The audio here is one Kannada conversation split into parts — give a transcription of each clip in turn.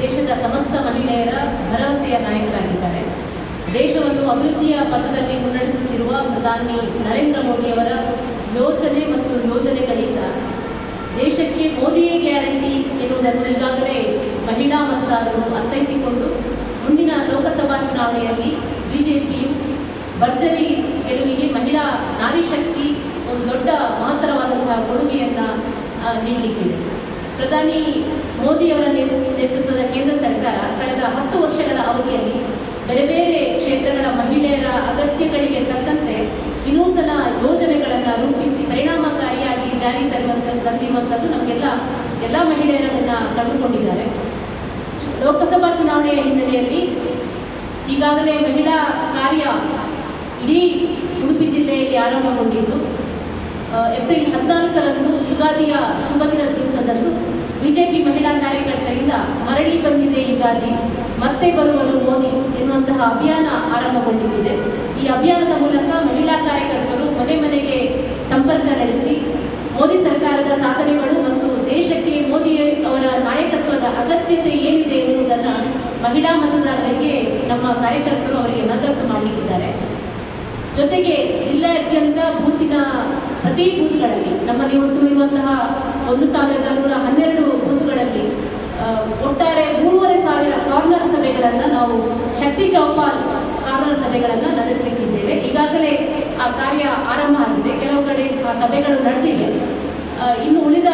ದೇಶದ ಸಮಸ್ತ ಮಹಿಳೆಯರ ಭರವಸೆಯ ನಾಯಕರಾಗಿದ್ದಾರೆ. ದೇಶವನ್ನು ಅಭಿವೃದ್ಧಿಯ ಪಥದಲ್ಲಿ ಮುನ್ನಡೆಸುತ್ತಿರುವ ಪ್ರಧಾನಿ ನರೇಂದ್ರ ಮೋದಿಯವರ ಯೋಚನೆ ಮತ್ತು ಯೋಜನೆಗಳಿಂದ ದೇಶಕ್ಕೆ ಮೋದಿಯೇ ಗ್ಯಾರಂಟಿ ಎನ್ನುವುದನ್ನು ಈಗಾಗಲೇ ಮಹಿಳಾ ಮತದಾರರು ಅರ್ಥೈಸಿಕೊಂಡು ಮುಂದಿನ ಲೋಕಸಭಾ ಚುನಾವಣೆಯಲ್ಲಿ ಬಿಜೆಪಿಯು ಭರ್ಜರಿ ಗೆಲುವಿಗೆ ಮಹಿಳಾ ನಾರಿ ಶಕ್ತಿ ಒಂದು ದೊಡ್ಡ ಮಹತ್ತರವಾದಂತಹ ಕೊಡುಗೆಯನ್ನು ನೀಡಲಿಕ್ಕಿದೆ. ಪ್ರಧಾನಿ ಮೋದಿಯವರ ನೇತೃ- ನೇತೃತ್ವದ ಕೇಂದ್ರ ಸರ್ಕಾರ ಕಳೆದ ಹತ್ತು ವರ್ಷಗಳ ಅವಧಿಯಲ್ಲಿ ಬೇರೆ ಬೇರೆ ಕ್ಷೇತ್ರಗಳ ಮಹಿಳೆಯರ ಅಗತ್ಯಗಳಿಗೆ ತಕ್ಕಂತೆ ವಿನೂತನ ಯೋಜನೆಗಳನ್ನು ರೂಪಿಸಿ ಪರಿಣಾಮಕಾರಿಯಾಗಿ ಜಾರಿ ತರುವಂತ ತಂದಿರುವಂಥದ್ದು ನಮಗೆಲ್ಲ ಎಲ್ಲ ಮಹಿಳೆಯರನ್ನು ಕಂಡುಕೊಂಡಿದ್ದಾರೆ. ಲೋಕಸಭಾ ಚುನಾವಣೆಯ ಹಿನ್ನೆಲೆಯಲ್ಲಿ ಈಗಾಗಲೇ ಮಹಿಳಾ ಕಾರ್ಯ ಇಡೀ ಉಡುಪಿ ಜಿಲ್ಲೆಯಲ್ಲಿ ಆರಂಭಗೊಂಡಿದ್ದು. ಏಪ್ರಿಲ್ ಹದಿನಾಲ್ಕರಂದು ಯುಗಾದಿಯ ಶುಭ ದಿನ ಬಿಜೆಪಿ ಮಹಿಳಾ ಕಾರ್ಯಕರ್ತರಿಂದ ಮರಳಿ ಬಂದಿದೆ ಯುಗಾದಿ ಮತ್ತೆ ಬರುವರು ಮೋದಿ ಎನ್ನುವಂತಹ ಅಭಿಯಾನ ಆರಂಭಗೊಂಡಿದ್ದಿದೆ ಈ ಅಭಿಯಾನದ ಮೂಲಕ ಮಹಿಳಾ ಕಾರ್ಯಕರ್ತರು ಮನೆ ಮನೆಗೆ ಸಂಪರ್ಕ ನಡೆಸಿ ಮೋದಿ ಸರ್ಕಾರದ ಸಾಧನೆಗಳು ಮತ್ತು ದೇಶಕ್ಕೆ ಮೋದಿ ಅವರ ನಾಯಕತ್ವದ ಅಗತ್ಯತೆ ಏನಿದೆ ಎನ್ನುವುದನ್ನು ಮಹಿಳಾ ಮತದಾರರಿಗೆ ನಮ್ಮ ಕಾರ್ಯಕರ್ತರು ಅವರಿಗೆ ಮನದಟ್ಟು ಮಾಡಲಿಕ್ಕಿದ್ದಾರೆ ಜೊತೆಗೆ ಜಿಲ್ಲೆಯಾದ್ಯಂತ ಬೂತಿನ ಪ್ರತಿ ಬೂತ್ಗಳಲ್ಲಿ ನಮ್ಮಲ್ಲಿ ಒಟ್ಟು ಇರುವಂತಹ ಒಂದು ಸಾವಿರದ ನೂರ ಹನ್ನೆರಡು ಬೂತ್ಗಳಲ್ಲಿ ಒಟ್ಟಾರೆ ಮೂರುವರೆ ಸಾವಿರ ಕಾರ್ನರ್ ಸಭೆಗಳನ್ನು ನಾವು ಶಕ್ತಿ ಚೌಪಾಲ್ ಕಾರ್ನರ್ ಸಭೆಗಳನ್ನು ನಡೆಸಲಿಕ್ಕಿದ್ದೇವೆ. ಈಗಾಗಲೇ ಆ ಕಾರ್ಯ ಆರಂಭ ಆಗಿದೆ. ಕೆಲವು ಕಡೆ ಆ ಸಭೆಗಳು ನಡೆದಿವೆ. ಇನ್ನು ಉಳಿದ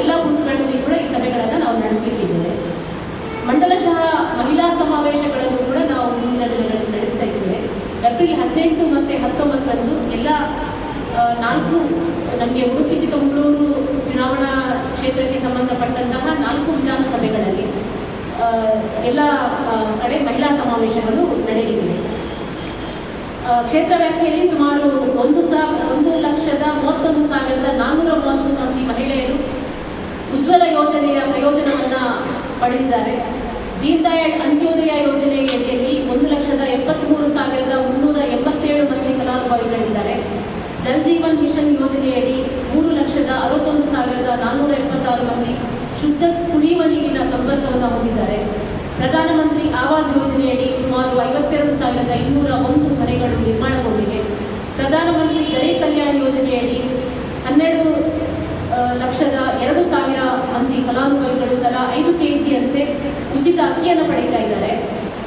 ಎಲ್ಲ ಬೂತ್ಗಳಲ್ಲಿ ಕೂಡ ಈ ಸಭೆಗಳನ್ನು ನಾವು ನಡೆಸಲಿಕ್ಕಿದ್ದೇವೆ. ಮಂಡಲಶಃ ಮಹಿಳಾ ಸಮಾವೇಶಗಳನ್ನು ಕೂಡ ನಾವು ಮುಂದಿನ ದಿನಗಳಲ್ಲಿ ನಡೆಸ್ತಾ ಇದ್ದೇವೆ ಏಪ್ರಿಲ್ ಹದಿನೆಂಟು ಮತ್ತು ಹತ್ತೊಂಬತ್ತರಂದು ಎಲ್ಲ ಆ, ನಾಲ್ಕು, ನಮಗೆ ಉಡುಪಿ, ಚಿಕ್ಕಮಗಳೂರು ಚುನಾವಣಾ ಕ್ಷೇತ್ರಕ್ಕೆ ಸಂಬಂಧಪಟ್ಟಂತಹ ನಾಲ್ಕು ವಿಧಾನಸಭೆಗಳಲ್ಲಿ ಎಲ್ಲ ಕಡೆ ಮಹಿಳಾ ಸಮಾವೇಶಗಳು ನಡೆಯಲಿವೆ ಕ್ಷೇತ್ರ ವ್ಯಾಪ್ತಿಯಲ್ಲಿ ಸುಮಾರು ಒಂದು ಸಾ, ಒಂದು ಲಕ್ಷದ ಮೂವತ್ತೊಂದು ಸಾವಿರದ ನಾನ್ನೂರ ಮೂವತ್ತು ಮಂದಿ ಮಹಿಳೆಯರು ಉಜ್ವಲ ಯೋಜನೆಯ ಪ್ರಯೋಜನವನ್ನು ಪಡೆದಿದ್ದಾರೆ. ದೀನ್ ದಯಾಳ್ ಅಂತ್ಯೋದಯ ಯೋಜನೆಯಲ್ಲಿ ಒಂದು ಲಕ್ಷದ ಎಪ್ಪತ್ತ್ಮೂರು ಸಾವಿರದ ಮುನ್ನೂರ ಎಂಬತ್ತೇಳು ಮಂದಿ ಫಲಾನುಭವಿಗಳಿದ್ದಾರೆ ಜಲ್ ಜೀವನ್ ಮಿಷನ್ ಯೋಜನೆಯಡಿ ಮೂರು ಲಕ್ಷದ ಅರವತ್ತೊಂದು ಸಾವಿರದ ನಾನ್ನೂರ ಎಪ್ಪತ್ತಾರು ಮಂದಿ ಶುದ್ಧ ಕುಡಿಯುವ ನೀರಿನ ಸಂಪರ್ಕವನ್ನು ಹೊಂದಿದ್ದಾರೆ ಪ್ರಧಾನಮಂತ್ರಿ ಆವಾಸ್ ಯೋಜನೆಯಡಿ ಸುಮಾರು ಐವತ್ತೆರಡು ಸಾವಿರದ ಇನ್ನೂರ ಒಂದು ಮನೆಗಳು ನಿರ್ಮಾಣಗೊಂಡಿವೆ. ಪ್ರಧಾನಮಂತ್ರಿ ಗರೀಬ್ ಕಲ್ಯಾಣ ಯೋಜನೆಯಡಿ ಹನ್ನೆರಡು ಲಕ್ಷದ ಎರಡು ಸಾವಿರ ಮಂದಿ ಫಲಾನುಭವಿಗಳು ತಲಾ ಐದು ಕೆ ಜಿಯಂತೆ ಉಚಿತ ಅಕ್ಕಿಯನ್ನು ಪಡೀತಾ ಇದ್ದಾರೆ.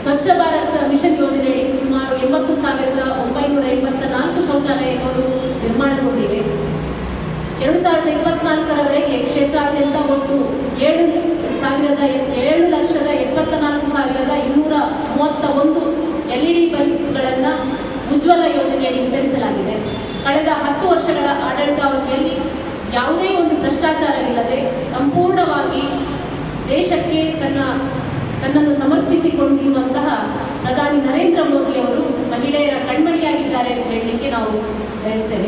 ಸ್ವಚ್ಛ ಭಾರತ ಮಿಷನ್ ಯೋಜನೆಯಡಿ ಸುಮಾರು ಎಂಬತ್ತು ಸಾವಿರದ ಒಂಬೈನೂರ ಎಂಬತ್ತ ನಾಲ್ಕು ಶೌಚಾಲಯಗಳು ನಿರ್ಮಾಣಗೊಂಡಿವೆ. ಎರಡು ಸಾವಿರದ ಇಪ್ಪತ್ನಾಲ್ಕರವರೆಗೆ ಕ್ಷೇತ್ರಾದ್ಯಂತ ಒಟ್ಟು ಏಳು ಸಾವಿರದ ಏಳು ಲಕ್ಷದ ಎಪ್ಪತ್ತ ನಾಲ್ಕು ಸಾವಿರದ ಇನ್ನೂರ ಮೂವತ್ತ ಒಂದು ಎಲ್ ಇ ಡಿ ಬಲ್ಬ್ಗಳನ್ನು ಉಜ್ವಲ ಯೋಜನೆಯಡಿ ವಿತರಿಸಲಾಗಿದೆ. ಕಳೆದ ಹತ್ತು ವರ್ಷಗಳ ಆಡಳಿತಾವಧಿಯಲ್ಲಿ ಯಾವುದೇ ಒಂದು ಭ್ರಷ್ಟಾಚಾರವಿಲ್ಲದೆ ಸಂಪೂರ್ಣವಾಗಿ ದೇಶಕ್ಕೆ ತನ್ನ, ತನ್ನನ್ನು ಸಮರ್ಪಿಸಿಕೊಂಡಿರುವಂತಹ ಪ್ರಧಾನಿ ನರೇಂದ್ರ ಮೋದಿ ಅವರು ಮಹಿಳೆಯರ ಕಣ್ಮಣಿಯಾಗಿದ್ದಾರೆ ಅಂತ ಹೇಳಲಿಕ್ಕೆ ನಾವು ಬಯಸ್ತೇವೆ.